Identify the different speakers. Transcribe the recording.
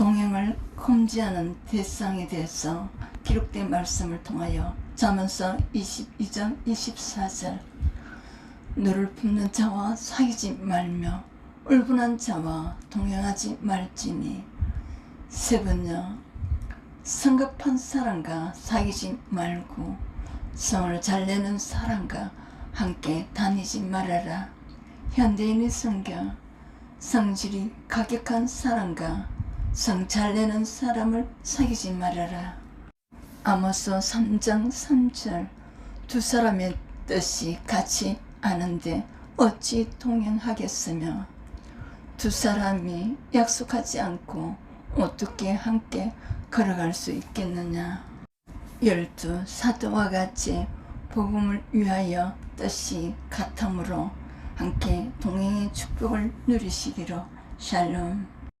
Speaker 1: 동행을 금지하는 대상에 대해서 기록된 말씀을 통하여 자문서 22장 24절 너를 품는 자와 사귀지 말며 울분한 자와 동행하지 말지니 세 번째 성급한 사람과 사귀지 말고 성을 잘 내는 사람과 함께 다니지 말아라. 현대인의 성경 성질이 가격한 사람과 성잘 내는 사람을 사귀지 말아라. 아모스 3장 3절. 두 사람의 뜻이 같이 아는데 어찌 동행하겠으며? 두 사람이 약속하지 않고 어떻게 함께 걸어갈 수 있겠느냐? 열두 사도와 같이 복음을 위하여 뜻이 같으므로 함께 동행의 축복을 누리시기로. 샬롬